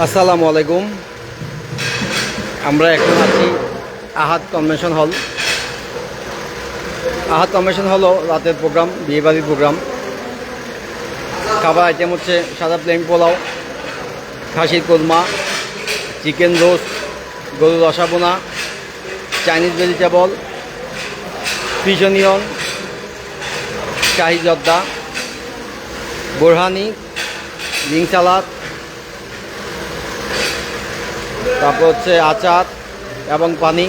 আসসালামু আলাইকুম। আমরা এখন আছি আহাত কনভেনশন হল। আহাত কনভেনশন হল রাতের প্রোগ্রাম বিয়েবাড়ির প্রোগ্রাম। খাবার আইটেম হচ্ছে সাদা প্লেন পোলাও, খাসির কোরমা চিকেন রোস্ট গরুর রসাবোনা চাইনিজ ভেজিটেবল ফিশ অনিয়ন শাহি জর্দা, বোরহানি রিং সালাদ তারপর হচ্ছে আচার এবং পানি।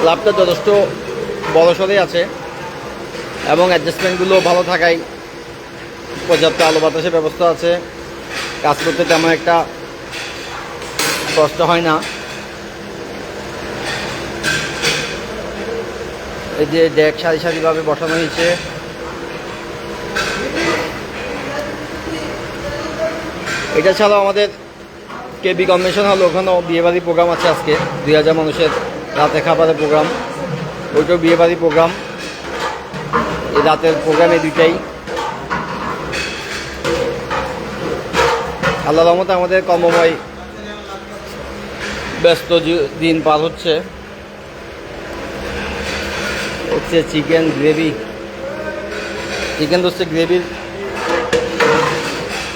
ক্লাবটা যথেষ্ট বড় সরেই আছে এবং অ্যাডজাস্টমেন্টগুলো ভালো থাকায় পর্যাপ্ত আলো বাতাসের ব্যবস্থা আছে। কাজ করতে তেমন একটা কষ্ট হয় না। এই যে ডেক সারি সারিভাবে বসানো হয়েছে। এটা ছাড়াও আমাদের কেবি কনভেনশন হল, ওখানেও বিয়েবাড়ি প্রোগ্রাম আছে আজকে। দুই হাজার মানুষের রাতে খাবারের প্রোগ্রাম। ওইটাও বিয়েবাড়ি প্রোগ্রাম। এই রাতের প্রোগ্রামে দুইটাই। আল্লাহ রহমতে আমাদের কর্মময় ব্যস্ত দিন পার হচ্ছে। হচ্ছে চিকেন গ্রেভি। চিকেন হচ্ছে গ্রেভির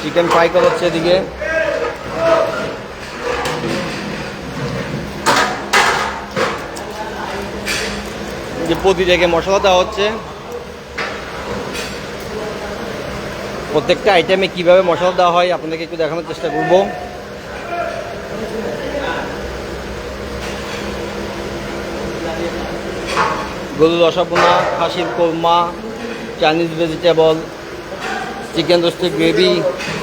চিকেন ফ্রাই করা হচ্ছে এদিকে। যে প্রতি জায়গায় মশলা দেওয়া হচ্ছে। প্রত্যেকটা আইটেমে কীভাবে মশলা দেওয়া হয় আপনাদেরকে একটু দেখানোর চেষ্টা করব। গরুর রসাবোনা খাসির কোরমা চাইনিজ ভেজিটেবল চিকেন রোস্টের গ্রেভি,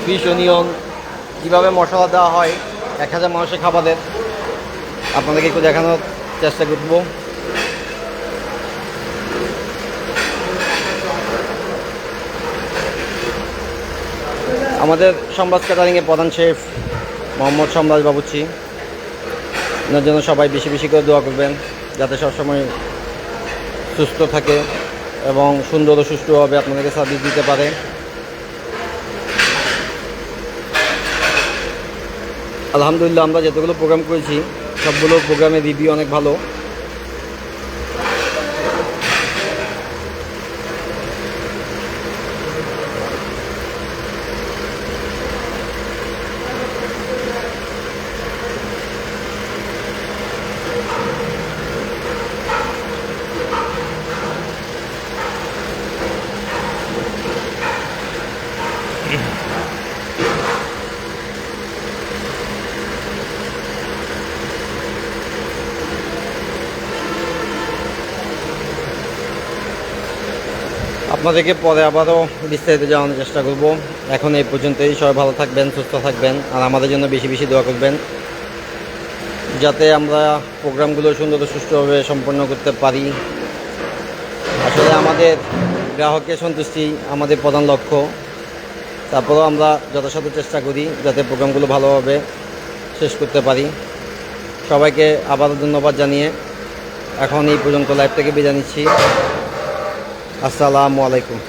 ফিশ অনিয়ন, কীভাবে মশলা দেওয়া হয়, এক হাজার মানুষের খাবারের। আপনাদেরকে একটু দেখানোর চেষ্টা করব। আমাদের সম্রাজ ক্যাটারিংয়ের প্রধান শেফ মোহাম্মদ সম্রাজ বাবুচি ওনার জন্য সবাই বেশি বেশি করে দোয়া করবেন, যাতে সবসময় সুস্থ থাকে এবং সুন্দর ও সুষ্ঠুভাবে আপনাদেরকে সার্ভিস দিতে পারে। আলহামদুলিল্লাহ আমরা যতগুলো প্রোগ্রাম করেছি সবগুলো প্রোগ্রামের রিভিউ অনেক ভালো। আপনাদেরকে পরে আবারও বিস্তারিত জানানোর চেষ্টা করব। এখন এই পর্যন্তই। সবাই ভালো থাকবেন, সুস্থ থাকবেন আর আমাদের জন্য বেশি বেশি দোয়া করবেন। যাতে আমরা প্রোগ্রামগুলো সুন্দর সুষ্ঠুভাবে সম্পন্ন করতে পারি। আসলে আমাদের গ্রাহকের সন্তুষ্টি আমাদের প্রধান লক্ষ্য। তারপরেও আমরা যথাসাধ্য চেষ্টা করি যাতে প্রোগ্রামগুলো ভালোভাবে শেষ করতে পারি। সবাইকে আবারও ধন্যবাদ জানিয়ে এখন এই পর্যন্ত লাইভ থেকে বিদায় নিচ্ছি। আসসালামু আলাইকুম